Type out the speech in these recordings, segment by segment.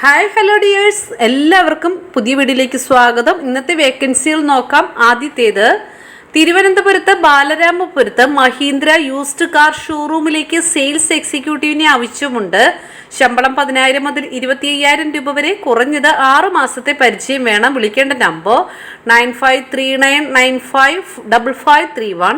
Hi hello dears. എല്ലാവർക്കും പുതിയ വീഡിയോയിലേക്ക് സ്വാഗതം. ഇന്നത്തെ വേക്കൻസികൾ നോക്കാം ആദ്യത്തേത്. തിരുവനന്തപുരത്ത് ബാലരാമപുരത്ത് മഹീന്ദ്ര യൂസ്ഡ് കാർ ഷോറൂമിലേക്ക് സെയിൽസ് എക്സിക്യൂട്ടീവിനെ ആവശ്യമുണ്ട്. ശമ്പളം പതിനായിരം മുതൽ ഇരുപത്തി അയ്യായിരം രൂപ വരെ കുറഞ്ഞത് ആറ് മാസത്തെ പരിചയം വേണം. വിളിക്കേണ്ട number nine five three nine nine five double five three one.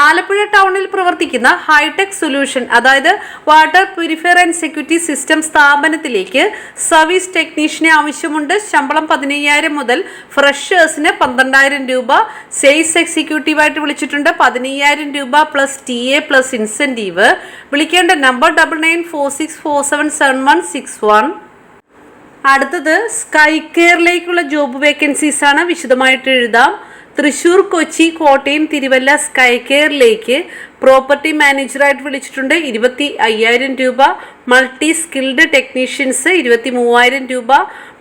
Alappuzha ടൗണിൽ പ്രവർത്തിക്കുന്ന ഹൈടെക് സൊല്യൂഷൻ അതായത് water purifier and security system സ്ഥാപനത്തിലേക്ക് സർവീസ് ടെക്നീഷ്യനെ ആവശ്യമുണ്ട്. ശമ്പളം പതിനയ്യായിരം മുതൽ ഫ്രഷേഴ്സിന് പന്ത്രണ്ടായിരം രൂപ. സെയിൽസ് എക്സിക്യൂട്ടീവായിട്ട് വിളിച്ചിട്ടുണ്ട്. പതിനയ്യായിരം രൂപ plus T A plus incentive വിളിക്കേണ്ട number double nine four six four seven seven one six one. അടുത്തത് സ്കൈ കെയറിലേക്കുള്ള ജോബ് വേക്കൻസീസ് ആണ് വിശദമായിട്ട് എഴുതാം. തൃശൂർ കൊച്ചി കോട്ടയം തിരുവല്ല സ്കൈ കെയറിലേക്ക് പ്രോപ്പർട്ടി മാനേജറായിട്ട് വിളിച്ചിട്ടുണ്ട്. ഇരുപത്തി അയ്യായിരം രൂപ. മൾട്ടി സ്കിൽഡ് ടെക്നീഷ്യൻസ് ഇരുപത്തി മൂവായിരം രൂപ.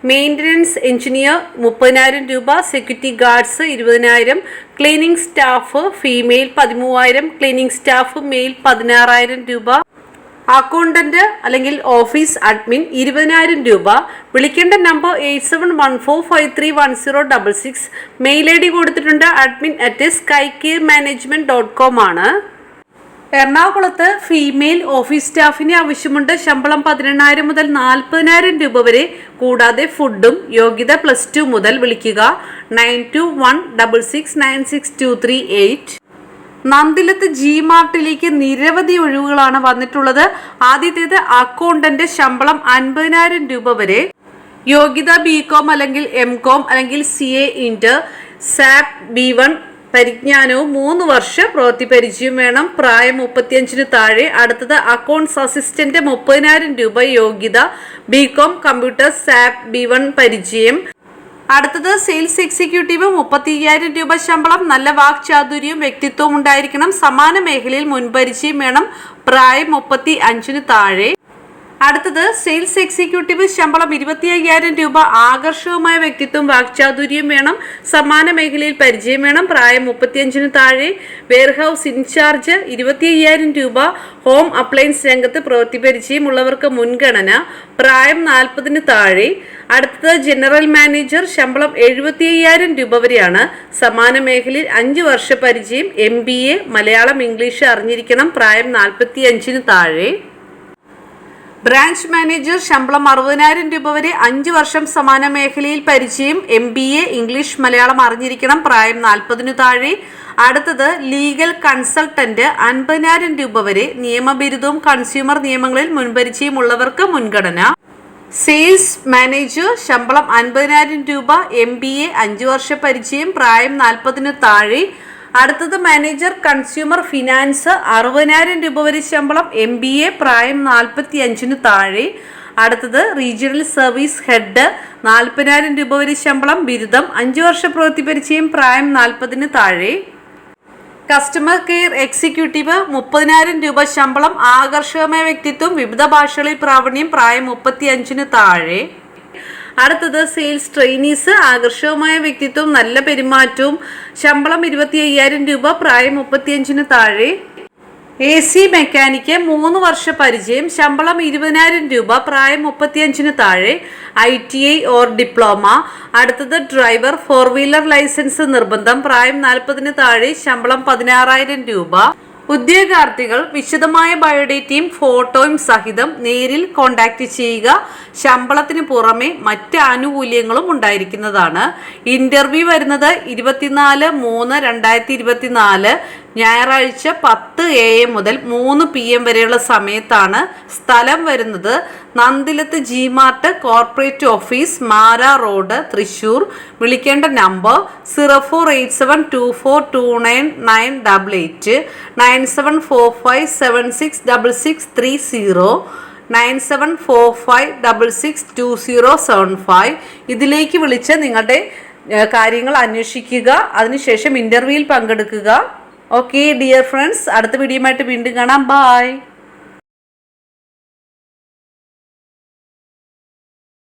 മെയിന്റനൻസ് എഞ്ചിനീയർ മുപ്പതിനായിരം രൂപ. സെക്യൂരിറ്റി ഗാർഡ്സ് ഇരുപതിനായിരം. ക്ലീനിങ് സ്റ്റാഫ് ഫീമെയിൽ പതിമൂവായിരം. ക്ലീനിങ് സ്റ്റാഫ് മെയിൽ പതിനാറായിരം രൂപ. അക്കൗണ്ടന്റ് അല്ലെങ്കിൽ ഓഫീസ് അഡ്മിൻ ഇരുപതിനായിരം രൂപ. വിളിക്കേണ്ട number eight seven one four five three one zero double six. Mail I D കൊടുത്തിട്ടുണ്ട് admin at sky care management dot com ആണ്. എറണാകുളത്ത് ഫീമെയിൽ ഓഫീസ് സ്റ്റാഫിനെ ആവശ്യമുണ്ട് ശമ്പളം പതിനെണ്ണായിരം മുതൽ നാൽപ്പതിനായിരം രൂപ വരെ. കൂടാതെ ഫുഡും യോഗ്യത പ്ലസ് ടു മുതൽ വിളിക്കുക. Nine two one double six nine six two three eight. Nandilath G മാർട്ടിലേക്ക് നിരവധി ഒഴിവുകളാണ് വന്നിട്ടുള്ളത്. ആദ്യത്തേത് അക്കൗണ്ടന്റ് ശമ്പളം അൻപതിനായിരം രൂപ വരെ. യോഗ്യത ബി കോം അല്ലെങ്കിൽ എം കോം അല്ലെങ്കിൽ C A inter SAP B one പരിജ്ഞാനവും മൂന്ന് വർഷ പ്രവൃത്തി പരിചയം വേണം. പ്രായം മുപ്പത്തിയഞ്ചിന് താഴെ. അടുത്തത് അക്കൗണ്ട്സ് അസിസ്റ്റന്റ് മുപ്പതിനായിരം രൂപ യോഗ്യത. B com computer SAP B one പരിചയം. അടുത്തത് സെയിൽസ് എക്സിക്യൂട്ടീവ് മുപ്പത്തി അയ്യായിരം രൂപ ശമ്പളം നല്ല വാക്ചാതുര്യവും വ്യക്തിത്വവും ഉണ്ടായിരിക്കണം. സമാന മേഖലയിൽ മുൻപരിചയം വേണം. പ്രായം മുപ്പത്തി അഞ്ചിന് താഴെ. അടുത്തത് സെയിൽസ് എക്സിക്യൂട്ടീവ് ശമ്പളം ഇരുപത്തി അയ്യായിരം രൂപ ആകർഷകമായ വ്യക്തിത്വം വാക്ചാതുര്യം വേണം സമാന മേഖലയിൽ പരിചയം വേണം പ്രായം മുപ്പത്തിയഞ്ചിന് താഴെ വെയർഹൌസ് ഇൻചാർജ് ഇരുപത്തി അയ്യായിരം രൂപ ഹോം അപ്ലയൻസ് രംഗത്ത് പ്രവൃത്തി പരിചയം ഉള്ളവർക്ക് മുൻഗണന പ്രായം നാൽപ്പതിന് താഴെ അടുത്തത് ജനറൽ മാനേജർ ശമ്പളം എഴുപത്തി അയ്യായിരം രൂപ വരെയാണ് സമാന മേഖലയിൽ അഞ്ച് വർഷ പരിചയം M B A Malayalam English അറിഞ്ഞിരിക്കണം പ്രായം നാൽപ്പത്തി അഞ്ചിന് താഴെ. ബ്രാഞ്ച് മാനേജർ ശമ്പളം അറുപതിനായിരം രൂപ വരെ അഞ്ച് വർഷം സമാന മേഖലയിൽ പരിചയം M B A English Malayalam അറിഞ്ഞിരിക്കണം പ്രായം നാൽപ്പതിനു താഴെ. അടുത്തത് ലീഗൽ കൺസൾട്ടന്റ് അൻപതിനായിരം രൂപ വരെ നിയമബിരുദവും കൺസ്യൂമർ നിയമങ്ങളിൽ മുൻപരിചയം ഉള്ളവർക്ക് മുൻഗണന. സെയിൽസ് മാനേജർ ശമ്പളം അൻപതിനായിരം രൂപ എം ബി എ അഞ്ച് വർഷ പരിചയം പ്രായം നാൽപ്പതിനു താഴെ. അടുത്തത് മാനേജർ കൺസ്യൂമർ ഫിനാൻസ്. അറുപതിനായിരം രൂപ വരെ ശമ്പളം എം ബി എ പ്രായം നാൽപ്പത്തി അഞ്ചിന് താഴെ. അടുത്തത് റീജിയണൽ സർവീസ് ഹെഡ് നാൽപ്പതിനായിരം രൂപ വരെ ശമ്പളം ബിരുദം അഞ്ച് വർഷ പ്രവൃത്തി പരിചയം പ്രായം നാൽപ്പതിന് താഴെ. കസ്റ്റമർ കെയർ എക്സിക്യൂട്ടീവ് മുപ്പതിനായിരം രൂപ ശമ്പളം ആകർഷകമായ വ്യക്തിത്വം വിവിധ ഭാഷകളിൽ പ്രാവീണ്യം പ്രായം മുപ്പത്തി അഞ്ചിന് താഴെ. അടുത്തത് സെയിൽസ് ട്രെയിനീസ് ആകർഷകമായ വ്യക്തിത്വം നല്ല പെരുമാറ്റവും ശമ്പളം ഇരുപത്തി അയ്യായിരം രൂപ പ്രായം മുപ്പത്തിയഞ്ചിന് താഴെ. എ സി മെക്കാനിക്ക് മൂന്ന് വർഷ പരിചയം ശമ്പളം ഇരുപതിനായിരം രൂപ പ്രായം മുപ്പത്തിയഞ്ചിന് താഴെ. I T I or diploma അടുത്തത് ഡ്രൈവർ ഫോർ വീലർ ലൈസൻസ് നിർബന്ധം പ്രായം നാൽപ്പതിന് താഴെ ശമ്പളം പതിനാറായിരം രൂപ. ഉദ്യോഗാർത്ഥികൾ വിശദമായ ബയോഡേറ്റയും ഫോട്ടോയും സഹിതം നേരിൽ കോൺടാക്റ്റ് ചെയ്യുക ശമ്പളത്തിന് പുറമെ മറ്റ് ആനുകൂല്യങ്ങളും ഉണ്ടായിരിക്കുന്നതാണ്. ഇന്റർവ്യൂ വരുന്നത് ഇരുപത്തിനാല് മൂന്ന് രണ്ടായിരത്തി ഇരുപത്തിനാല് ഞായറാഴ്ച പത്ത് എ എം മുതൽ മൂന്ന് പി എം വരെയുള്ള സമയത്താണ് സ്ഥലം വരുന്നത്. Nandilath G Mart corporate office Mara road Thrissur വിളിക്കേണ്ട number zero four eight seven two four two nine nine double eight nine seven four five seven six double six three zero nine seven four five double six two zero seven five. ഇതിലേക്ക് വിളിച്ച് നിങ്ങളുടെ കാര്യങ്ങൾ അന്വേഷിക്കുക. അതിനുശേഷം ഇന്റർവ്യൂവിൽ പങ്കെടുക്കുക. Okay dear friends അടുത്ത വീഡിയോയുമായിട്ട് വീണ്ടും കാണാം. ബായ്